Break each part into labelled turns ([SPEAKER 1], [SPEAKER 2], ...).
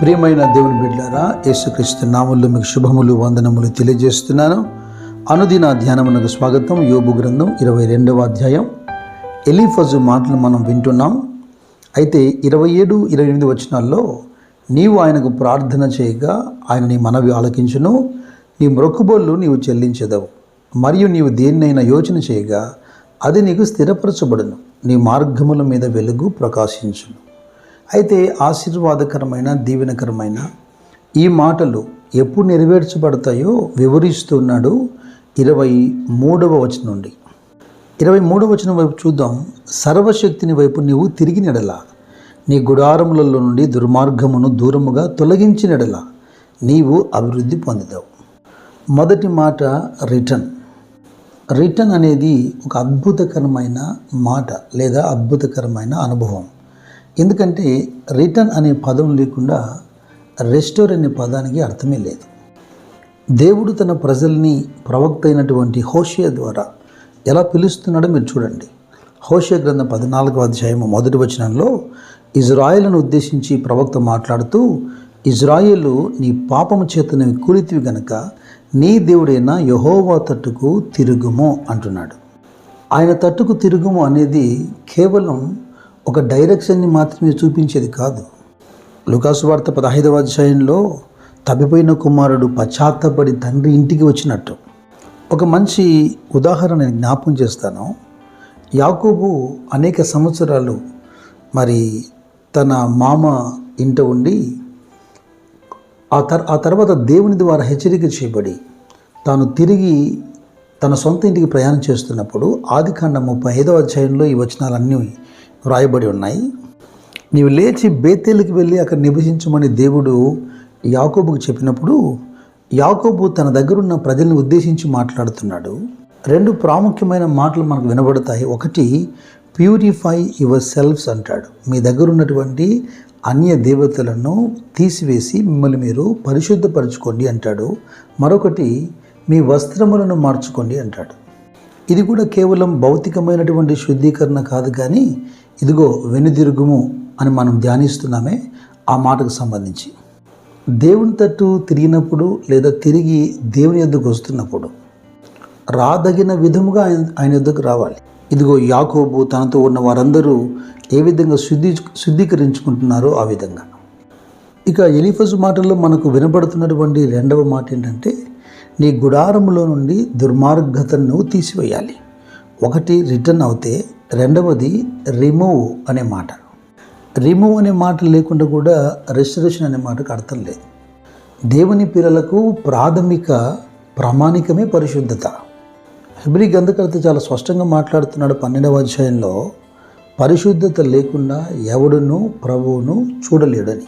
[SPEAKER 1] ప్రియమైన దేవుని బిడ్డారా యేసుక్రీస్తు నాములు మీకు శుభములు వందనములు తెలియజేస్తున్నాను. అనుదిన ధ్యానమునకు స్వాగతం. యోబు గ్రంథం ఇరవై రెండవ అధ్యాయం. ఎలీఫజు మాటలు మనం వింటున్నాం. అయితే ఇరవై ఏడు ఇరవై ఎనిమిది వచనాల్లో నీవు ఆయనకు ప్రార్థన చేయగా ఆయన నీ మనవి ఆలకించును. నీ మ్రొక్కుబోళ్ళు నీవు చెల్లించదవు. మరియు నీవు దేన్నైనా యోచన చేయగా అది నీకు స్థిరపరచబడును. నీ మార్గముల మీద వెలుగు ప్రకాశించును. అయితే ఆశీర్వాదకరమైన దీవెనకరమైన ఈ మాటలు ఎప్పుడు నెరవేర్చబడతాయో వివరిస్తున్నాడు ఇరవై మూడవ వచనం నుండి. ఇరవై మూడవ వచనం వైపు చూద్దాం. సర్వశక్తిని వైపు నీవు తిరిగి నెడల. నీ గుడారములలో నుండి దుర్మార్గమును దూరముగా తొలగించినెడల నీవు అభివృద్ధి పొందుతావు మొదటి మాట రిటర్న్. రిటర్న్ అనేది ఒక అద్భుతకరమైన మాట లేదా అద్భుతకరమైన అనుభవం. ఎందుకంటే రిటర్న్ అనే పదం లేకుండా రెస్టోర్ అనే పదానికి అర్థమే లేదు. దేవుడు తన ప్రజల్ని ప్రవక్త అయినటువంటి హోషియా ద్వారా ఎలా పిలుస్తున్నాడో మీరు చూడండి. హోషియా గ్రంథం పద్నాలుగో అధ్యాయము మొదటి వచనంలో ఇజ్రాయేల్ను ఉద్దేశించి ప్రవక్త మాట్లాడుతూ ఇజ్రాయేలు నీ పాపము చేతను కూలితివి గనక నీ దేవుడైన యహోవా తట్టుకు తిరుగుము అంటున్నాడు. ఆయన తట్టుకు తిరుగుము అనేది కేవలం ఒక డైరెక్షన్ని మాత్రమే చూపించేది కాదు. లుకాసు వార్త పదహైదవ అధ్యాయంలో తప్పిపోయిన కుమారుడు పశ్చాత్తపడి తండ్రి ఇంటికి వచ్చినట్టు. ఒక మంచి ఉదాహరణ నేను జ్ఞాపం చేస్తాను. యాకోబు అనేక సంవత్సరాలు మరి తన మామ ఇంట ఉండి ఆ తర్ ఆ తర్వాత దేవుని ద్వారా హెచ్చరిక చేయబడి తాను తిరిగి తన సొంత ఇంటికి ప్రయాణం చేస్తున్నప్పుడు ఆది కాండ ముప్పై ఐదవ అధ్యాయంలో ఈ వచనాలన్నీ వ్రాయబడి ఉన్నాయి. నీవు లేచి బేతేలుకి వెళ్ళి అక్కడ నివసించమని దేవుడు యాకోబుకు చెప్పినప్పుడు యాకోబు తన దగ్గరున్న ప్రజల్ని ఉద్దేశించి మాట్లాడుతున్నాడు. రెండు ప్రాముఖ్యమైన మాటలు మనకు వినబడతాయి. ఒకటి ప్యూరిఫై యువర్ సెల్ఫ్స్ అంటాడు. మీ దగ్గర ఉన్నటువంటి అన్య దేవతలను తీసివేసి మిమ్మల్ని మీరు పరిశుద్ధపరచుకోండి అంటాడు. మరొకటి మీ వస్త్రములను మార్చుకోండి అంటాడు. ఇది కూడా కేవలం భౌతికమైనటువంటి శుద్ధీకరణ కాదు కానీ ఇదిగో వెనుదిరుగుము అని మనం ధ్యానిస్తున్నామే ఆ మాటకు సంబంధించి. దేవుని తట్టు తిరిగినప్పుడు లేదా తిరిగి దేవుని ఎద్దుకు వస్తున్నప్పుడు రాదగిన విధముగా ఆయన ఆయన ఎద్దుకు రావాలి. ఇదిగో యాకోబు తనతో ఉన్న వారందరూ ఏ విధంగా శుద్ధి శుద్ధీకరించుకుంటున్నారో ఆ విధంగా. ఇక ఎలిఫజ్ మాటల్లో మనకు వినబడుతున్నటువంటి రెండవ మాట ఏంటంటే నీ గుడారములో నుండి దుర్మార్గతను నువ్వు తీసివేయాలి. ఒకటి రిటర్న్ అవుతే రెండవది రిమూవ్ అనే మాట. రిమూవ్ అనే మాట లేకుండా కూడా రెస్టరేషన్ అనే మాటకు అర్థం లేదు. దేవుని పిల్లలకు ప్రాథమిక ప్రామాణికమే పరిశుద్ధత. హెబ్రి గంధకర్త చాలా స్పష్టంగా మాట్లాడుతున్నాడు పన్నెండవ అధ్యాయంలో పరిశుద్ధత లేకుండా ఎవడును ప్రభువును చూడలేడని.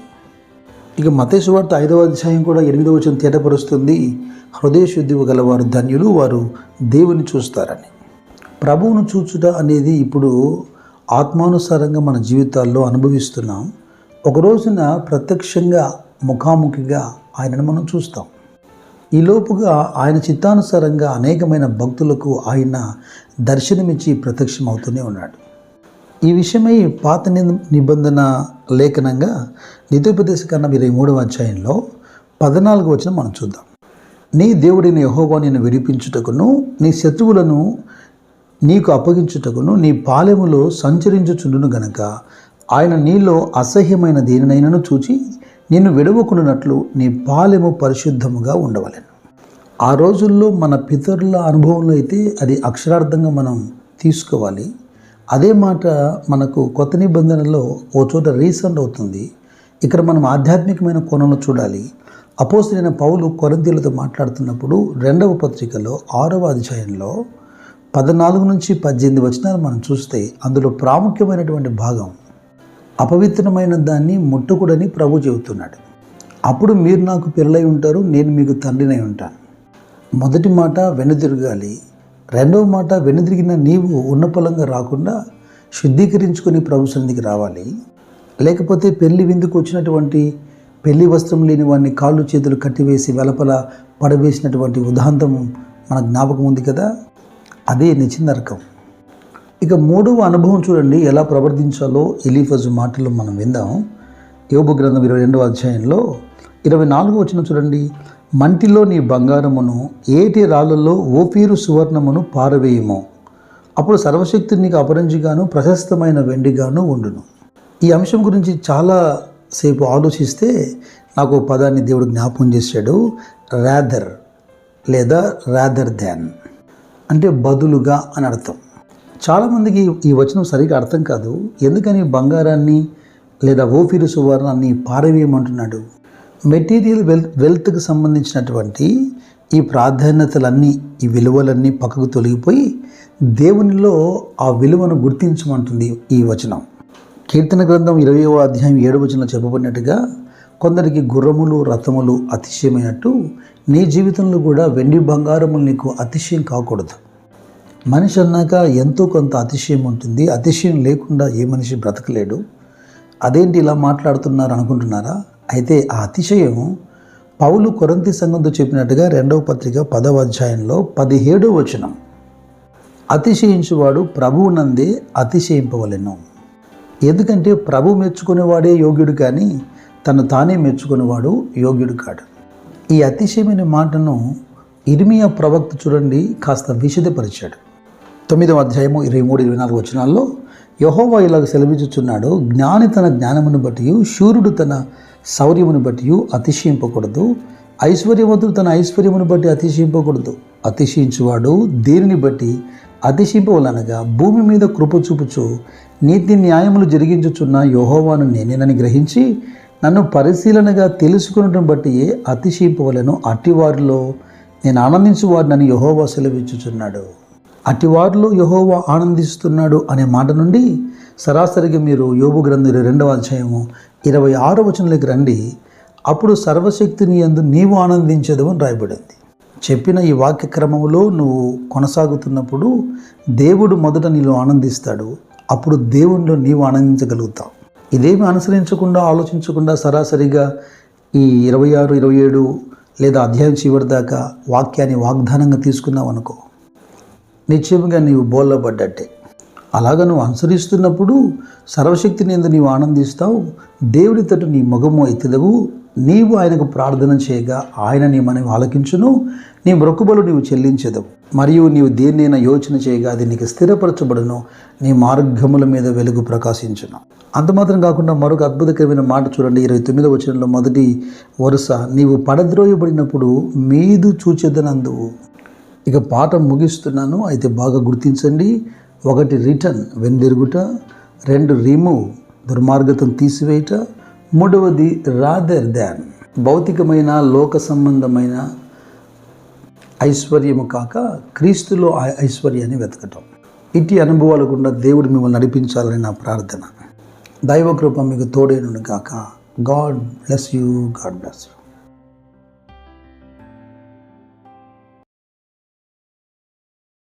[SPEAKER 1] ఇక మతేశ్వార్త ఐదవ అధ్యాయం కూడా ఎనిమిదవ వచ్చిన తేటపరుస్తుంది. హృదయ శుద్ధి గలవారు ధన్యులు వారు దేవుని చూస్తారని. ప్రభువును చూచుట అనేది ఇప్పుడు ఆత్మానుసారంగా మన జీవితాల్లో అనుభవిస్తున్నాం. ఒక రోజున ప్రత్యక్షంగా ముఖాముఖిగా ఆయనను మనం చూస్తాం. ఈలోపుగా ఆయన చిత్తానుసారంగా అనేకమైన భక్తులకు ఆయన దర్శనమిచ్చి ప్రత్యక్షం అవుతూనే ఉన్నాడు. ఈ విషయమై పాత ని- నిబంధన లేఖనంగా నిత్యోపదేశ కన్నా ఇరవై మూడవ అధ్యాయంలో పద్నాలుగు వచ్చిన మనం చూద్దాం. నీ దేవుడిని యహోవా నేను విడిపించుటకును నీ శత్రువులను నీకు అప్పగించుటకును నీ పాలెములో సంచరించుచుండును గనక ఆయన నీలో అసహ్యమైన దేనినైనను చూచి నిన్ను విడవకున్నట్లు నీ పాలెము పరిశుద్ధముగా ఉండవలెను. ఆ రోజుల్లో మన పితరుల అనుభవంలో అయితే అది అక్షరార్థంగా మనం తీసుకోవాలి. అదే మాట మనకు కొత్త నిబంధనలో ఓ చోట రీసెంట్ అవుతుంది. ఇక్కడ మనం ఆధ్యాత్మికమైన కోణంలో చూడాలి. అపోసరైన పౌలు కొరంతీలతో మాట్లాడుతున్నప్పుడు రెండవ పత్రికలో ఆరవ అధ్యాయంలో పద్నాలుగు నుంచి పద్దెనిమిది వచనాలు మనం చూస్తే అందులో ప్రాముఖ్యమైనటువంటి భాగం అపవిత్రమైన దాన్ని ముట్టకూడని ప్రభు చెబుతున్నాడు. అప్పుడు మీరు నాకు పిల్లలై ఉంటారు నేను మీకు తండ్రినై ఉంటాను. మొదటి మాట వెనుదిరగాలి. రెండవ మాట వెనుదిరిగిన నీవు ఉన్న పొలంగా రాకుండా శుద్ధీకరించుకొని ప్రభు సన్నిధికి రావాలి. లేకపోతే పెళ్ళి విందుకు వచ్చినటువంటి పెళ్ళి వస్త్రం లేని వాడిని కాళ్ళు చేతులు కట్టివేసి వెలపల పడవేసినటువంటి ఉదాంతం మన జ్ఞాపకం ఉంది కదా? అదే నిచ్చిన నరకం. ఇక మూడవ అనుభవం చూడండి ఎలా ప్రవర్తించాలో ఎలీఫజు మాటలు మనం విందాం. యోగ గ్రంథం ఇరవై రెండవ అధ్యాయంలో ఇరవై నాలుగు వచ్చిన చూడండి. మంటిలో నీ బంగారమును ఏటి రాళ్ళల్లో ఓపీరు సువర్ణమును పారవేయము. అప్పుడు సర్వశక్తి నీకు అపరంజిగాను ప్రశస్తమైన వెండిగాను ఉండును. ఈ అంశం గురించి చాలా సేపు ఆలోచిస్తే నాకు పదాన్ని దేవుడు జ్ఞాపకం చేశాడు రాదర్ లేదా రాదర్ ధ్యాన్. అంటే బదులుగా అని అర్థం. చాలామందికి ఈ వచనం సరిగ్గా అర్థం కాదు. ఎందుకని బంగారాన్ని లేదా ఓఫీరు సువర్ణాన్ని పారవేయమంటున్నాడు? మెటీరియల్ వెల్ వెల్త్కి సంబంధించినటువంటి ఈ ప్రాధాన్యతలన్నీ ఈ విలువలన్నీ పక్కకు తొలగిపోయి దేవునిలో ఆ విలువను గుర్తించమంటుంది ఈ వచనం. కీర్తన గ్రంథం ఇరవయవ అధ్యాయం ఏడు వచనంలో చెప్పబడినట్టుగా కొందరికి గుర్రములు రథములు అతిశయమైనట్టు నీ జీవితంలో కూడా వెండి బంగారములు నీకు అతిశయం కాకూడదు. మనిషి అన్నాక ఎంతో కొంత అతిశయం ఉంటుంది. అతిశయం లేకుండా ఏ మనిషి బ్రతకలేడు. అదేంటి ఇలా మాట్లాడుతున్నారు అనుకుంటున్నారా? అయితే ఆ అతిశయం పౌలు కొరంతి సంఘంతో చెప్పినట్టుగా రెండవ పత్రిక పదవ అధ్యాయంలో పదిహేడవ వచనం. అతిశయించువాడు ప్రభువునందే అతిశయింపవలెను. ఎందుకంటే ప్రభు మెచ్చుకునేవాడే యోగ్యుడు కానీ తను తానే మెచ్చుకునేవాడు యోగ్యుడు కాడు. ఈ అతిశయమైన మాటను ఇర్మియా ప్రవక్త చూడండి కాస్త విషదపరిచాడు తొమ్మిదవ అధ్యాయము ఇరవై మూడు ఇరవై నాలుగు వచనాల్లో యహోవా ఇలాగ సెలవిచ్చుచున్నాడు జ్ఞాని తన జ్ఞానమును బట్టి శూరుడు తన శౌర్యమును బట్టి అతిశయింపకూడదు. ఐశ్వర్యవంతుడు తన ఐశ్వర్యమును బట్టి అతిశయింపకూడదు. అతిశయించువాడు దేనిని బట్టి? అతిశయింపవలనగా భూమి మీద కృప చూపుచు నీతి న్యాయములు జరిగించుచున్న యోహోవాను నేనేనని గ్రహించి నన్ను పరిశీలనగా తెలుసుకునటం బట్టి అతిశయింపవలను. అట్టివారిలో నేను ఆనందించు వారినని యహోవా సెలవిచ్చుచున్నాడు. అటివారిలో యహోవా ఆనందిస్తున్నాడు అనే మాట నుండి సరాసరిగా మీరు యోగు గ్రంథం రెండవ అధ్యాయము ఇరవై ఆరు వచనంలోకి రండి. అప్పుడు సర్వశక్తిని ఎందు నీవు ఆనందించదు అని రాయబడింది. చెప్పిన ఈ వాక్య క్రమంలో నువ్వు కొనసాగుతున్నప్పుడు దేవుడు మొదట నీలో ఆనందిస్తాడు. అప్పుడు దేవునిలో నీవు ఆనందించగలుగుతావు. ఇదేమి అనుసరించకుండా ఆలోచించకుండా సరాసరిగా ఈ ఇరవై ఆరు ఇరవై ఏడు లేదా అధ్యాయం చివరి దాకా వాక్యాన్ని వాగ్దానంగా తీసుకున్నావు అనుకో. నిశ్చయంగా నీవు బోల్లో పడ్డట్టే అలాగ నువ్వు అనుసరిస్తున్నప్పుడు సర్వశక్తిని నింద నీవు ఆనందిస్తావు దేవుడి తట్టు నీ ముఖము ఎత్తిదవు నీవు ఆయనకు ప్రార్థన చేయగా ఆయన నీ మనవి ఆలకించును నీ మొక్కుబలు నీవు చెల్లించదవు. మరియు నీవు దేన్నైనా యోచన చేయగా అది నీకు స్థిరపరచబడును నీ మార్గముల మీద వెలుగు ప్రకాశించును. అంత మాత్రం కాకుండా మరొక అద్భుతకరమైన మాట చూడండి. ఇరవై తొమ్మిదవ వచనంలో మొదటి వరుస నీవు పడద్రోయబడినప్పుడు మీదు చూచెదనందువు. ఇక పాఠం ముగిస్తున్నాను. అయితే బాగా గుర్తించండి. ఒకటి రిటర్న్ వెందిరుగుట రెండు రిమూవ్ దుర్మార్గతను తీసివేయట మూడవది రాదర్ దాన్ భౌతికమైన లోక సంబంధమైన ఐశ్వర్యము కాక క్రీస్తులో ఐశ్వర్యాన్ని వెతకటం. ఇట్టి అనుభవాలు గుండా దేవుడు మిమ్మల్ని నడిపించాలని నా ప్రార్థన. దైవకృప మీకు తోడేను కాక. God bless you. God bless you.